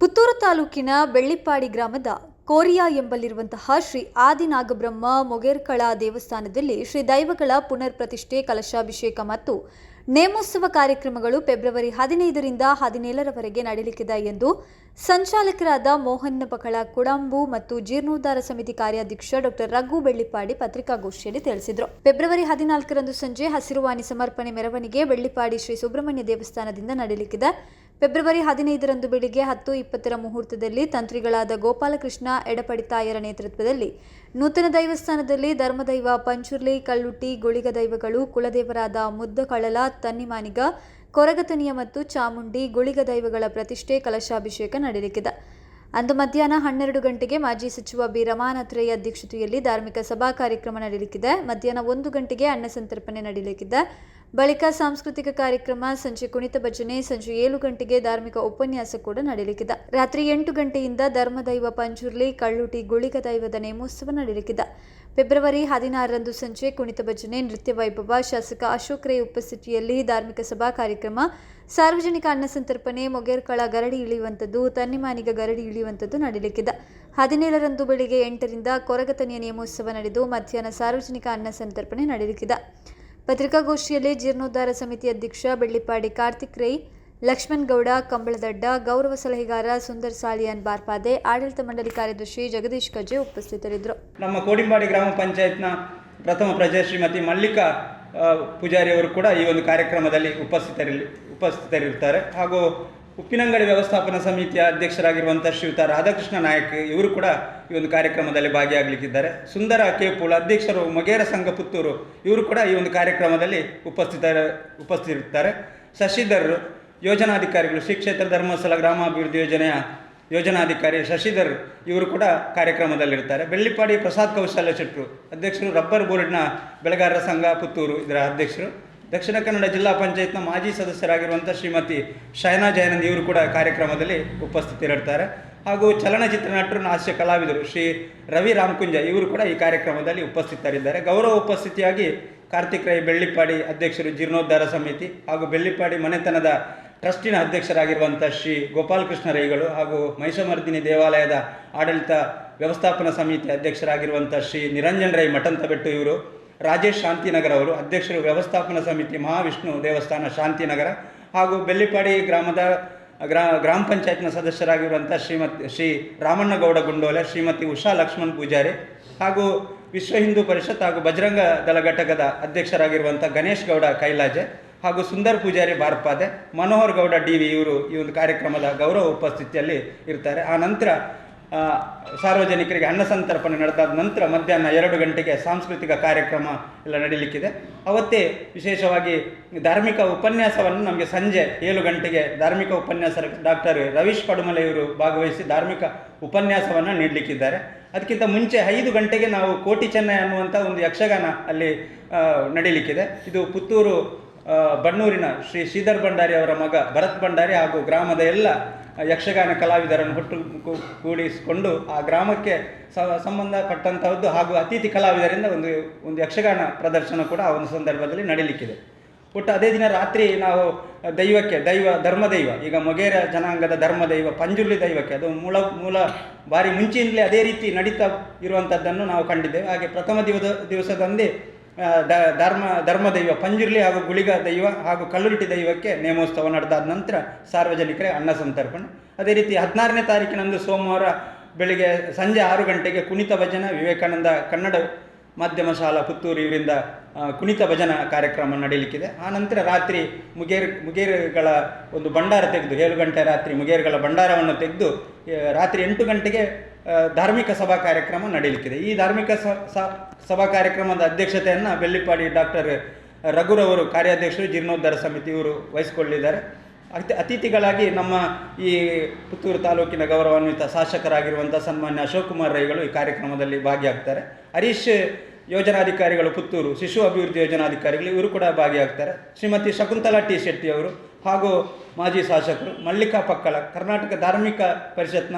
ಪುತ್ತೂರು ತಾಲೂಕಿನ ಬೆಳ್ಳಿಪಾಡಿ ಗ್ರಾಮದ ಕೋರಿಯಾ ಎಂಬಲ್ಲಿರುವಂತಹ ಶ್ರೀ ಆದಿನಾಗಬ್ರಹ್ಮ ಮೊಗೇರ್ಕಳ ದೇವಸ್ಥಾನದಲ್ಲಿ ಶ್ರೀ ದೈವಗಳ ಪುನರ್ ಪ್ರತಿಷ್ಠೆ ಕಲಶಾಭಿಷೇಕ ಮತ್ತು ನೇಮೋತ್ಸವ ಕಾರ್ಯಕ್ರಮಗಳು ಫೆಬ್ರವರಿ ಹದಿನೈದರಿಂದ ಹದಿನೇಳರವರೆಗೆ ನಡೆಯಲಿಕ್ಕಿದೆ ಎಂದು ಸಂಚಾಲಕರಾದ ಮೋಹನ್ ಪಕಳ, ಕುಡಂಬು ಮತ್ತು ಜೀರ್ಣೋದ್ಧಾರ ಸಮಿತಿ ಕಾರ್ಯಾಧ್ಯಕ್ಷ ಡಾಕ್ಟರ್ ರಘು ಬೆಳ್ಳಿಪಾಡಿ ಪತ್ರಿಕಾಗೋಷ್ಠಿಯಲ್ಲಿ ತಿಳಿಸಿದರು. ಫೆಬ್ರವರಿ ಹದಿನಾಲ್ಕರಂದು ಸಂಜೆ ಹಸಿರುವಾಣಿ ಸಮರ್ಪಣೆ ಮೆರವಣಿಗೆ ಬೆಳ್ಳಿಪಾಡಿ ಶ್ರೀ ಸುಬ್ರಹ್ಮಣ್ಯ ದೇವಸ್ಥಾನದಿಂದ ನಡೆಯಲಿಕ್ಕಿದೆ ಫೆಬ್ರವರಿ ಹದಿನೈದರಂದು ಬೆಳಿಗ್ಗೆ ಹತ್ತು ಇಪ್ಪತ್ತರ ಮುಹೂರ್ತದಲ್ಲಿ ತಂತ್ರಿಗಳಾದ ಗೋಪಾಲಕೃಷ್ಣ ಎಡಪಡಿತಾಯರ ನೇತೃತ್ವದಲ್ಲಿ ನೂತನ ದೈವಸ್ಥಾನದಲ್ಲಿ ಧರ್ಮದೈವ ಪಂಚುರ್ಲಿ, ಕಲ್ಲುಟ್ಟಿ, ಗುಳಿಗ ದೈವಗಳು, ಕುಲದೇವರಾದ ಮುದ್ದಕಳಲ, ತನ್ನಿಮಾನಿಗ, ಕೊರಗತನಿಯ ಮತ್ತು ಚಾಮುಂಡಿ, ಗುಳಿಗ ದೈವಗಳ ಪ್ರತಿಷ್ಠೆ ಕಲಶಾಭಿಷೇಕ ನಡೆಯಲಿಕ್ಕಿದೆ ಅಂದು ಮಧ್ಯಾಹ್ನ ಹನ್ನೆರಡು ಗಂಟೆಗೆ ಮಾಜಿ ಸಚಿವ ಬಿ. ರಮಾನಾಥ್ರೇಯ ಅಧ್ಯಕ್ಷತೆಯಲ್ಲಿ ಧಾರ್ಮಿಕ ಸಭಾ ಕಾರ್ಯಕ್ರಮ ನಡೆಯಲಿಕ್ಕಿದೆ ಮಧ್ಯಾಹ್ನ ಒಂದು ಗಂಟೆಗೆ ಅನ್ನ ಸಂತರ್ಪಣೆ ನಡೆಯಲಿಕ್ಕಿದೆ ಬಳಿಕ ಸಾಂಸ್ಕೃತಿಕ ಕಾರ್ಯಕ್ರಮ ಸಂಜೆ ಕುಣಿತ ಭಜನೆ, ಸಂಜೆ ಏಳು ಗಂಟೆಗೆ ಧಾರ್ಮಿಕ ಉಪನ್ಯಾಸ ಕೂಡ ನಡೆಯಲಿಕ್ಕಿದೆ. ರಾತ್ರಿ ಎಂಟು ಗಂಟೆಯಿಂದ ಧರ್ಮದೈವ ಪಂಜುರ್ಲಿ, ಕಳ್ಳುಟಿ ಗುಳಿಗ ದೈವದ ನೇಮೋತ್ಸವ ನಡೆಯಲಿಕ್ಕಿದೆ. ಫೆಬ್ರವರಿ ಹದಿನಾರರಂದು ಸಂಜೆ ಕುಣಿತ ಭಜನೆ, ನೃತ್ಯ ವೈಭವ, ಶಾಸಕ ಅಶೋಕ್ ರೈ ಉಪಸ್ಥಿತಿಯಲ್ಲಿ ಧಾರ್ಮಿಕ ಸಭಾ ಕಾರ್ಯಕ್ರಮ, ಸಾರ್ವಜನಿಕ ಅನ್ನ ಸಂತರ್ಪಣೆ, ಮೊಗೇರ್ಕಳ ಗರಡಿ ಇಳಿಯುವಂಥದ್ದು, ತನ್ನಿಮಾನಿಗ ಗರಡಿ ಇಳಿಯುವಂಥದ್ದು ನಡೆಯಲಿಕ್ಕಿದೆ. ಹದಿನೇಳರಂದು ಬೆಳಿಗ್ಗೆ ಎಂಟರಿಂದ ಕೊರಗತನಿಯ ನೇಮೋತ್ಸವ ನಡೆದು ಮಧ್ಯಾಹ್ನ ಸಾರ್ವಜನಿಕ ಅನ್ನ ಸಂತರ್ಪಣೆ ನಡೆಯಲಿಕ್ಕಿದೆ. ಪತ್ರಿಕಾಗೋಷ್ಠಿಯಲ್ಲಿ ಜೀರ್ಣೋದ್ಧಾರ ಸಮಿತಿ ಅಧ್ಯಕ್ಷ ಬೆಳ್ಳಿಪಾಡಿ ಕಾರ್ತಿಕ್ ರೈ ಲಕ್ಷ್ಮಣ್ ಗೌಡ ಕಂಬಳದಡ್ಡ, ಗೌರವ ಸಲಹೆಗಾರ ಸುಂದರ್ ಸಾಲಿಯಾನ್ ಬಾರ್ಪಾದೆ, ಆಡಳಿತ ಮಂಡಳಿ ಕಾರ್ಯದರ್ಶಿ ಜಗದೀಶ್ ಕಜೆ ಉಪಸ್ಥಿತರಿದ್ದರು. ನಮ್ಮ ಕೋಡಿಂಬಾಡಿ ಗ್ರಾಮ ಪಂಚಾಯತ್ನ ಪ್ರಥಮ ಪ್ರಜೆ ಶ್ರೀಮತಿ ಮಲ್ಲಿಕಾ ಪೂಜಾರಿ ಅವರು ಕೂಡ ಈ ಒಂದು ಕಾರ್ಯಕ್ರಮದಲ್ಲಿ ಉಪಸ್ಥಿತರಿ ಉಪಸ್ಥಿತರಿರ್ತಾರೆ. ಹಾಗೂ ಉಪ್ಪಿನಂಗಡಿ ವ್ಯವಸ್ಥಾಪನಾ ಸಮಿತಿಯ ಅಧ್ಯಕ್ಷರಾಗಿರುವಂಥ ಶ್ರೀಯುತ ರಾಧಾಕೃಷ್ಣ ನಾಯಕ್ ಇವರು ಕೂಡ ಈ ಒಂದು ಕಾರ್ಯಕ್ರಮದಲ್ಲಿ ಭಾಗಿಯಾಗಲಿಕ್ಕಿದ್ದಾರೆ. ಸುಂದರ ಕೇಪುಲ್ ಅಧ್ಯಕ್ಷರು ಮೊಗೇರ ಸಂಘ ಪುತ್ತೂರು ಇವರು ಕೂಡ ಈ ಒಂದು ಕಾರ್ಯಕ್ರಮದಲ್ಲಿ ಉಪಸ್ಥಿತ ಉಪಸ್ಥಿತಿರುತ್ತಾರೆ ಶಶಿಧರ್ ಯೋಜನಾಧಿಕಾರಿಗಳು ಶ್ರೀ ಕ್ಷೇತ್ರ ಧರ್ಮಸ್ಥಳ ಗ್ರಾಮಾಭಿವೃದ್ಧಿ ಯೋಜನೆಯ ಯೋಜನಾಧಿಕಾರಿ ಶಶಿಧರ್ ಇವರು ಕೂಡ ಕಾರ್ಯಕ್ರಮದಲ್ಲಿರ್ತಾರೆ ಬೆಳ್ಳಿಪಾಡಿ ಪ್ರಸಾದ್ ಕೌಶಲ್ಯ ಶೆಟ್ಟರು ಅಧ್ಯಕ್ಷರು ರಬ್ಬರ್ ಬೋರ್ಡ್ನ ಬೆಳೆಗಾರರ ಸಂಘ ಪುತ್ತೂರು ಇದರ ಅಧ್ಯಕ್ಷರು. ದಕ್ಷಿಣ ಕನ್ನಡ ಜಿಲ್ಲಾ ಪಂಚಾಯತ್ನ ಮಾಜಿ ಸದಸ್ಯರಾಗಿರುವಂಥ ಶ್ರೀಮತಿ ಶಯನಾ ಜಯನಂದ್ ಇವರು ಕೂಡ ಕಾರ್ಯಕ್ರಮದಲ್ಲಿ ಉಪಸ್ಥಿತರಿರ್ತಾರೆ. ಹಾಗೂ ಚಲನಚಿತ್ರ ನಟರು ಹಾಸ್ಯ ಕಲಾವಿದರು ಶ್ರೀ ರವಿ ರಾಮಕುಂಜ ಇವರು ಕೂಡ ಈ ಕಾರ್ಯಕ್ರಮದಲ್ಲಿ ಉಪಸ್ಥಿತರಿದ್ದಾರೆ. ಗೌರವ ಉಪಸ್ಥಿತಿಯಾಗಿ ಕಾರ್ತಿಕ್ ರೈ ಬೆಳ್ಳಿಪ್ಪಾಡಿ ಅಧ್ಯಕ್ಷರು ಜೀರ್ಣೋದ್ಧಾರ ಸಮಿತಿ ಹಾಗೂ ಬೆಳ್ಳಿಪ್ಪಾಡಿ ಮನೆತನದ ಟ್ರಸ್ಟಿನ ಅಧ್ಯಕ್ಷರಾಗಿರುವಂಥ ಶ್ರೀ ಗೋಪಾಲಕೃಷ್ಣ ರೈಗಳು ಹಾಗೂ ಮಹಿಷಮರ್ದಿನಿ ದೇವಾಲಯದ ಆಡಳಿತ ವ್ಯವಸ್ಥಾಪನಾ ಸಮಿತಿ ಅಧ್ಯಕ್ಷರಾಗಿರುವಂಥ ಶ್ರೀ ನಿರಂಜನ್ ರೈ ಮಠಂತಬೆಟ್ಟು ಇವರು ರಾಜೇಶ್ ಶಾಂತಿನಗರ ಅವರು ಅಧ್ಯಕ್ಷರು ವ್ಯವಸ್ಥಾಪನಾ ಸಮಿತಿ ಮಹಾವಿಷ್ಣು ದೇವಸ್ಥಾನ ಶಾಂತಿನಗರ ಹಾಗೂ ಬೆಳ್ಳಿಪಾಡಿ ಗ್ರಾಮದ ಗ್ರಾ, ಗ್ರಾಮ ಪಂಚಾಯತ್ನ ಸದಸ್ಯರಾಗಿರುವಂಥ ಶ್ರೀಮತಿ, ಶ್ರೀ ರಾಮಣ್ಣಗೌಡ ಗುಂಡೋಲೆ, ಶ್ರೀಮತಿ ಉಷಾ ಲಕ್ಷ್ಮಣ್ ಪೂಜಾರಿ ಹಾಗೂ ವಿಶ್ವ ಹಿಂದೂ ಪರಿಷತ್ ಹಾಗೂ ಬಜರಂಗ ದಳ ಘಟಕದ ಅಧ್ಯಕ್ಷರಾಗಿರುವಂಥ ಗಣೇಶ್ ಗೌಡ ಕೈಲಾಜೆ ಹಾಗೂ ಸುಂದರ್ ಪೂಜಾರಿ ಬಾರ್ಪಾದೆ, ಮನೋಹರ್ ಗೌಡ ಡಿ ವಿ ಇವರು ಈ ಒಂದು ಕಾರ್ಯಕ್ರಮದ ಗೌರವ ಉಪಸ್ಥಿತಿಯಲ್ಲಿ ಇರ್ತಾರೆ. ಆ ನಂತರ ಸಾರ್ವಜನಿಕರಿಗೆ ಅನ್ನ ಸಂತರ್ಪಣೆ ನಡೆದಾದ ನಂತರ ಮಧ್ಯಾಹ್ನ ಎರಡು ಗಂಟೆಗೆ ಸಾಂಸ್ಕೃತಿಕ ಕಾರ್ಯಕ್ರಮ ಎಲ್ಲ ನಡೀಲಿಕ್ಕಿದೆ. ಅವತ್ತೇ ವಿಶೇಷವಾಗಿ ಧಾರ್ಮಿಕ ಉಪನ್ಯಾಸವನ್ನು ನಮಗೆ ಸಂಜೆ ಏಳು ಗಂಟೆಗೆ ಧಾರ್ಮಿಕ ಉಪನ್ಯಾಸ ಡಾಕ್ಟರ್ ರವೀಶ್ ಪಡುಮಲೆ ಇವರು ಭಾಗವಹಿಸಿ ಧಾರ್ಮಿಕ ಉಪನ್ಯಾಸವನ್ನು ನೀಡಲಿಕ್ಕಿದ್ದಾರೆ. ಅದಕ್ಕಿಂತ ಮುಂಚೆ ಐದು ಗಂಟೆಗೆ ನಾವು ಕೋಟಿ ಚೆನ್ನೈ ಅನ್ನುವಂಥ ಒಂದು ಯಕ್ಷಗಾನ ಅಲ್ಲಿ ನಡೀಲಿಕ್ಕಿದೆ. ಇದು ಪುತ್ತೂರು ಬಣ್ಣೂರಿನ ಶ್ರೀ ಶ್ರೀಧರ್ ಭಂಡಾರಿ ಅವರ ಮಗ ಭರತ್ ಭಂಡಾರಿ ಹಾಗೂ ಗ್ರಾಮದ ಎಲ್ಲ ಯಕ್ಷಗಾನ ಕಲಾವಿದರನ್ನು ಹುಟ್ಟು ಕೂಡಿಸಿಕೊಂಡು ಆ ಗ್ರಾಮಕ್ಕೆ ಸ- ಸಂಬಂಧಪಟ್ಟಂತಹದ್ದು ಹಾಗೂ ಅತಿಥಿ ಕಲಾವಿದರಿಂದ ಒಂದು ಒಂದು ಯಕ್ಷಗಾನ ಪ್ರದರ್ಶನ ಕೂಡ ಆ ಒಂದು ಸಂದರ್ಭದಲ್ಲಿ ನಡೀಲಿಕ್ಕಿದೆ. ಒಟ್ಟು ಅದೇ ದಿನ ರಾತ್ರಿ ನಾವು ದೈವಕ್ಕೆ, ದೈವ, ಧರ್ಮದೈವ, ಈಗ ಮೊಗೇರ ಜನಾಂಗದ ಧರ್ಮದೈವ ಪಂಜುರ್ಲಿ ದೈವಕ್ಕೆ, ಅದು ಮೂಲ ಮೂಲ ಬಾರಿ ಮುಂಚೆಯಿಂದಲೇ ಅದೇ ರೀತಿ ನಡೀತಾ ಇರುವಂಥದ್ದನ್ನು ನಾವು ಕಂಡಿದ್ದೇವೆ. ಹಾಗೆ ಪ್ರಥಮ ದಿವಸ ದಿವಸದಂದೇ ದ, ಧರ್ಮ ದೈವ ಪಂಜುರ್ಲಿ ಹಾಗೂ ಗುಳಿಗ ದೈವ ಹಾಗೂ ಕಲ್ಲುರುಟಿ ದೈವಕ್ಕೆ ನೇಮೋತ್ಸವ ನಡೆದಾದ ನಂತರ ಸಾರ್ವಜನಿಕರೇ ಅನ್ನ ಸಂತರ್ಪಣೆ. ಅದೇ ರೀತಿ ಹದಿನಾರನೇ ತಾರೀಕಿನಂದು ಸೋಮವಾರ ಬೆಳಿಗ್ಗೆ ಸಂಜೆ ಆರು ಗಂಟೆಗೆ ಕುಣಿತ ಭಜನ ವಿವೇಕಾನಂದ ಕನ್ನಡ ಮಾಧ್ಯಮ ಶಾಲಾ ಪುತ್ತೂರು ಇವರಿಂದ ಕುಣಿತ ಭಜನ ಕಾರ್ಯಕ್ರಮ ನಡೀಲಿಕ್ಕಿದೆ. ಆ ನಂತರ ರಾತ್ರಿ ಮುಗೇರ್, ಮುಗೇರ್ಗಳ ಒಂದು ಭಂಡಾರ ತೆಗೆದು, ಏಳು ಗಂಟೆ ರಾತ್ರಿ ಮುಗೇರ್ಗಳ ಭಂಡಾರವನ್ನು ತೆಗೆದು ರಾತ್ರಿ ಎಂಟು ಗಂಟೆಗೆ ಧಾರ್ಮಿಕ ಸಭಾ ಕಾರ್ಯಕ್ರಮ ನಡೀಲಿಕ್ಕಿದೆ. ಈ ಧಾರ್ಮಿಕ ಸಭಾ ಕಾರ್ಯಕ್ರಮದ ಅಧ್ಯಕ್ಷತೆಯನ್ನು ಬೆಳ್ಳಿಪಾಡಿ ಡಾಕ್ಟರ್ ರಘುರವರು ಕಾರ್ಯಾಧ್ಯಕ್ಷರು ಜೀರ್ಣೋದ್ಧಾರ ಸಮಿತಿ ಇವರು ವಹಿಸಿಕೊಳ್ಳಿದ್ದಾರೆ ಅತಿ, ಅತಿಥಿಗಳಾಗಿ ನಮ್ಮ ಈ ಪುತ್ತೂರು ತಾಲೂಕಿನ ಗೌರವಾನ್ವಿತ ಶಾಸಕರಾಗಿರುವಂಥ ಸನ್ಮಾನ್ಯ ಅಶೋಕ್ ಕುಮಾರ್ ರೈಗಳು ಈ ಕಾರ್ಯಕ್ರಮದಲ್ಲಿ ಭಾಗಿಯಾಗ್ತಾರೆ. ಹರೀಶ್ ಯೋಜನಾಧಿಕಾರಿಗಳು ಪುತ್ತೂರು, ಶಿಶು ಅಭಿವೃದ್ಧಿ ಯೋಜನಾಧಿಕಾರಿಗಳು ಇವರು ಕೂಡ ಭಾಗಿಯಾಗ್ತಾರೆ. ಶ್ರೀಮತಿ ಶಕುಂತಲಾ ಟಿ ಶೆಟ್ಟಿ ಅವರು ಹಾಗೂ ಮಾಜಿ ಶಾಸಕರು ಮಲ್ಲಿಕಾ ಪಕ್ಕಳ, ಕರ್ನಾಟಕ ಧಾರ್ಮಿಕ ಪರಿಷತ್ನ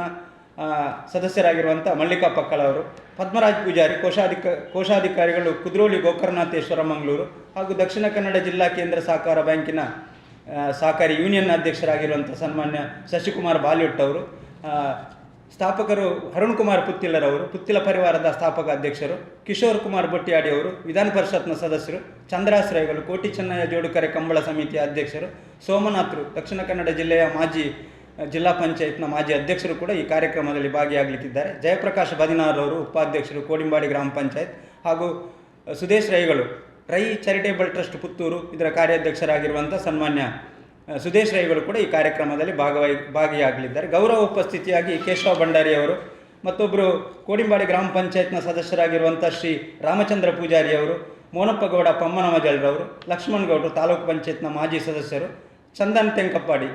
ಸದಸ್ಯರಾಗಿರುವಂಥ ಮಲ್ಲಿಕಾ ಪಕ್ಕಳವರು ಪದ್ಮರಾಜ್ ಪೂಜಾರಿ, ಕೋಶಾಧಿಕ, ಕೋಶಾಧಿಕಾರಿಗಳು ಕುದ್ರೋಳಿ ಗೋಕರ್ಣನಾಥೇಶ್ವರ ಮಂಗಳೂರು ಹಾಗೂ ದಕ್ಷಿಣ ಕನ್ನಡ ಜಿಲ್ಲಾ ಕೇಂದ್ರ ಸಹಕಾರ ಬ್ಯಾಂಕಿನ ಸಹಕಾರಿ ಯೂನಿಯನ್ ಅಧ್ಯಕ್ಷರಾಗಿರುವಂಥ ಸನ್ಮಾನ್ಯ ಶಶಿಕುಮಾರ್ ಬಾಲಿವುಟ್ ಅವರು ಸ್ಥಾಪಕರು ಅರುಣ್ ಕುಮಾರ್ ಪುತ್ತಿಲರವರು ಪುತ್ತಿಲ ಪರಿವಾರದ ಸ್ಥಾಪಕ ಅಧ್ಯಕ್ಷರು ಕಿಶೋರ್ ಕುಮಾರ್ ಬೊಟ್ಟಿಯಾಡಿ ಅವರು, ವಿಧಾನ ಪರಿಷತ್ನ ಸದಸ್ಯರು ಚಂದ್ರಾಶ್ರಯಗಳು, ಕೋಟಿ ಚೆನ್ನಯ್ಯ ಜೋಡುಕರೆ ಕಂಬಳ ಸಮಿತಿಯ ಅಧ್ಯಕ್ಷರು ಸೋಮನಾಥ್ರು, ದಕ್ಷಿಣ ಕನ್ನಡ ಜಿಲ್ಲೆಯ ಮಾಜಿ ಜಿಲ್ಲಾ ಪಂಚಾಯತ್ನ ಮಾಜಿ ಅಧ್ಯಕ್ಷರು ಕೂಡ ಈ ಕಾರ್ಯಕ್ರಮದಲ್ಲಿ ಭಾಗಿಯಾಗಲಿಕ್ಕಿದ್ದಾರೆ. ಜಯಪ್ರಕಾಶ್ ಬದಿನಾರ್ ಅವರು ಉಪಾಧ್ಯಕ್ಷರು ಕೋಡಿಂಬಾಡಿ ಗ್ರಾಮ ಪಂಚಾಯತ್ ಹಾಗೂ ಸುದೇಶ್ ರೈಗಳು, ರೈ ಚಾರಿಟೇಬಲ್ ಟ್ರಸ್ಟ್ ಪುತ್ತೂರು ಇದರ ಕಾರ್ಯಾಧ್ಯಕ್ಷರಾಗಿರುವಂಥ ಸನ್ಮಾನ್ಯ ಸುದೇಶ್ ರೈಗಳು ಕೂಡ ಈ ಕಾರ್ಯಕ್ರಮದಲ್ಲಿ ಭಾಗವಹಿ ಭಾಗಿಯಾಗಲಿದ್ದಾರೆ. ಗೌರವ ಉಪಸ್ಥಿತಿಯಾಗಿ ಕೇಶವ ಭಂಡಾರಿ ಅವರು ಮತ್ತೊಬ್ಬರು ಕೋಡಿಂಬಾಡಿ ಗ್ರಾಮ ಪಂಚಾಯತ್ನ ಸದಸ್ಯರಾಗಿರುವಂಥ ಶ್ರೀ ರಾಮಚಂದ್ರ ಪೂಜಾರಿ ಅವರು, ಮೋನಪ್ಪ ಗೌಡ ಪಮ್ಮನ ಮಜಲ್ರವರು ಲಕ್ಷ್ಮಣ್ ಗೌಡರು ತಾಲೂಕು ಪಂಚಾಯತ್ನ ಮಾಜಿ ಸದಸ್ಯರು, ಚಂದನ್ ತೆಂಕಪ್ಪಾಡಿ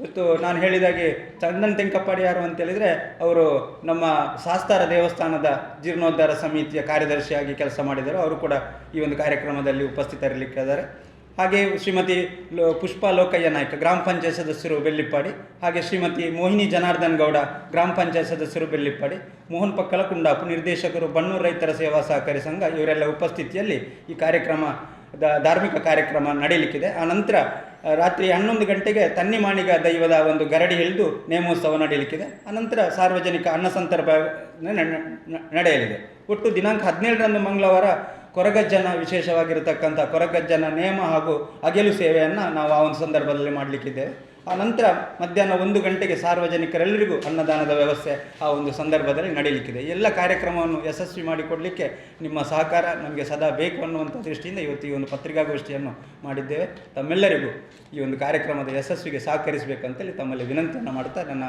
ಇವತ್ತು ನಾನು ಹೇಳಿದಾಗೆ ಚಂದನ್ ತೆಂಕಪ್ಪಾಡಿ ಯಾರು ಅಂತ ಹೇಳಿದರೆ ಅವರು ನಮ್ಮ ಶಾಸ್ತಾರ ದೇವಸ್ಥಾನದ ಜೀರ್ಣೋದ್ಧಾರ ಸಮಿತಿಯ ಕಾರ್ಯದರ್ಶಿಯಾಗಿ ಕೆಲಸ ಮಾಡಿದರು. ಅವರು ಕೂಡ ಈ ಒಂದು ಕಾರ್ಯಕ್ರಮದಲ್ಲಿ ಉಪಸ್ಥಿತರಿರಲಿಕ್ಕಿದ್ದಾರೆ. ಹಾಗೆ ಶ್ರೀಮತಿ ಲೋ- ಪುಷ್ಪಾ ಲೋಕಯ್ಯ ನಾಯ್ಕ, ಗ್ರಾಮ ಪಂಚಾಯತ್ ಸದಸ್ಯರು ಬೆಳ್ಳಿಪ್ಪಾಡಿ. ಹಾಗೆ ಶ್ರೀಮತಿ ಮೋಹಿನಿ ಜನಾರ್ದನ್ ಗೌಡ, ಗ್ರಾಮ ಪಂಚಾಯತ್ ಸದಸ್ಯರು ಬೆಳ್ಳಿಪ್ಪಾಡಿ. ಮೋಹನ್ ಪಕ್ಕಲ ಕುಂಡಾಪು ನಿರ್ದೇಶಕರು ಬನ್ನೂರು ರೈತರ ಸೇವಾ ಸಹಕಾರಿ ಸಂಘ, ಇವರೆಲ್ಲ ಉಪಸ್ಥಿತಿಯಲ್ಲಿ ಈ ಕಾರ್ಯಕ್ರಮ ಧಾರ್ಮಿಕ ಕಾರ್ಯಕ್ರಮ ನಡೆಯಲಿಕ್ಕಿದೆ ಆ ನಂತರ ರಾತ್ರಿ ಹನ್ನೊಂದು ಗಂಟೆಗೆ ತನ್ನಿಮಾಣಿಗ ದೈವದ ಒಂದು ಗರಡಿ ಹಿಡಿದು ನೇಮೋತ್ಸವ ನಡೆಯಲಿಕ್ಕಿದೆ ಆನಂತರ ಸಾರ್ವಜನಿಕ ಅನ್ನ ಸಂದರ್ಭ ನಡೆಯಲಿದೆ. ಒಟ್ಟು ದಿನಾಂಕ ಹದಿನೇಳರಂದು ಮಂಗಳವಾರ ಕೊರಗಜ್ಜನ ವಿಶೇಷವಾಗಿರತಕ್ಕಂಥ ಕೊರಗಜ್ಜನ ನೇಮ ಹಾಗೂ ಅಗೆಲು ಸೇವೆಯನ್ನು ನಾವು ಆ ಒಂದು ಸಂದರ್ಭದಲ್ಲಿ ಮಾಡಲಿಕ್ಕಿದ್ದೇವೆ. ಆ ನಂತರ ಮಧ್ಯಾಹ್ನ ಒಂದು ಗಂಟೆಗೆ ಸಾರ್ವಜನಿಕರೆಲ್ಲರಿಗೂ ಅನ್ನದಾನದ ವ್ಯವಸ್ಥೆ ಆ ಒಂದು ಸಂದರ್ಭದಲ್ಲಿ ನಡೆಯಲಿಕ್ಕಿದೆ ಎಲ್ಲ ಕಾರ್ಯಕ್ರಮವನ್ನು ಯಶಸ್ವಿ ಮಾಡಿಕೊಡಲಿಕ್ಕೆ ನಿಮ್ಮ ಸಹಕಾರ ನಮಗೆ ಸದಾ ಬೇಕು ಅನ್ನುವಂಥ ದೃಷ್ಟಿಯಿಂದ ಇವತ್ತು ಈ ಒಂದು ಪತ್ರಿಕಾಗೋಷ್ಠಿಯನ್ನು ಮಾಡಿದ್ದೇವೆ. ತಮ್ಮೆಲ್ಲರಿಗೂ ಈ ಒಂದು ಕಾರ್ಯಕ್ರಮದ ಯಶಸ್ವಿಗೆ ಸಹಕರಿಸಬೇಕಂತೇಳಿ ತಮ್ಮಲ್ಲಿ ವಿನಂತಿಯನ್ನು ಮಾಡ್ತಾ ನನ್ನ